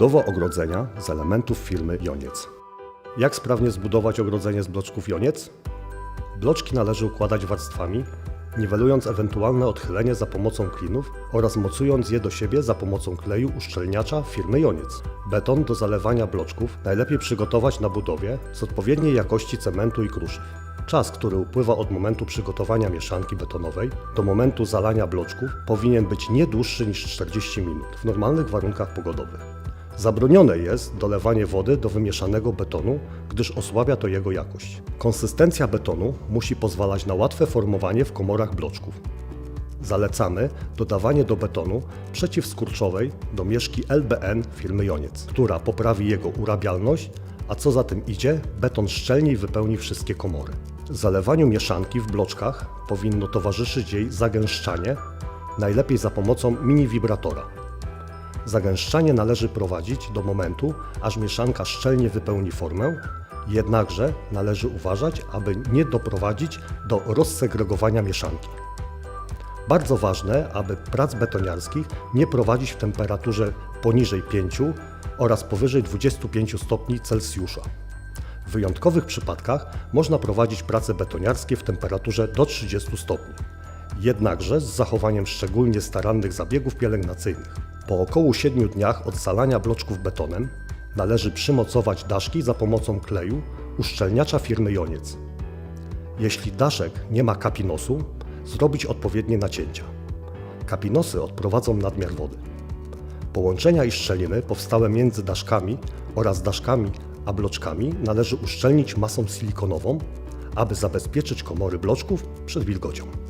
Budowa ogrodzenia z elementów firmy Joniec. Jak sprawnie zbudować ogrodzenie z bloczków Joniec? Bloczki należy układać warstwami, niwelując ewentualne odchylenie za pomocą klinów oraz mocując je do siebie za pomocą kleju uszczelniacza firmy Joniec. Beton do zalewania bloczków najlepiej przygotować na budowie z odpowiedniej jakości cementu i kruszyw. Czas, który upływa od momentu przygotowania mieszanki betonowej do momentu zalania bloczków powinien być nie dłuższy niż 40 minut w normalnych warunkach pogodowych. Zabronione jest dolewanie wody do wymieszanego betonu, gdyż osłabia to jego jakość. Konsystencja betonu musi pozwalać na łatwe formowanie w komorach bloczków. Zalecamy dodawanie do betonu przeciwskurczowej do mieszki LBN firmy Joniec, która poprawi jego urabialność, a co za tym idzie, beton szczelniej wypełni wszystkie komory. Zalewaniu mieszanki w bloczkach powinno towarzyszyć jej zagęszczanie, najlepiej za pomocą mini wibratora. Zagęszczanie należy prowadzić do momentu, aż mieszanka szczelnie wypełni formę, jednakże należy uważać, aby nie doprowadzić do rozsegregowania mieszanki. Bardzo ważne, aby prac betoniarskich nie prowadzić w temperaturze poniżej 5 oraz powyżej 25 stopni Celsjusza. W wyjątkowych przypadkach można prowadzić prace betoniarskie w temperaturze do 30 stopni, jednakże z zachowaniem szczególnie starannych zabiegów pielęgnacyjnych. Po około 7 dniach od zalania bloczków betonem należy przymocować daszki za pomocą kleju uszczelniacza firmy Joniec. Jeśli daszek nie ma kapinosu, zrobić odpowiednie nacięcia. Kapinosy odprowadzą nadmiar wody. Połączenia i szczeliny powstałe między daszkami oraz daszkami a bloczkami należy uszczelnić masą silikonową, aby zabezpieczyć komory bloczków przed wilgocią.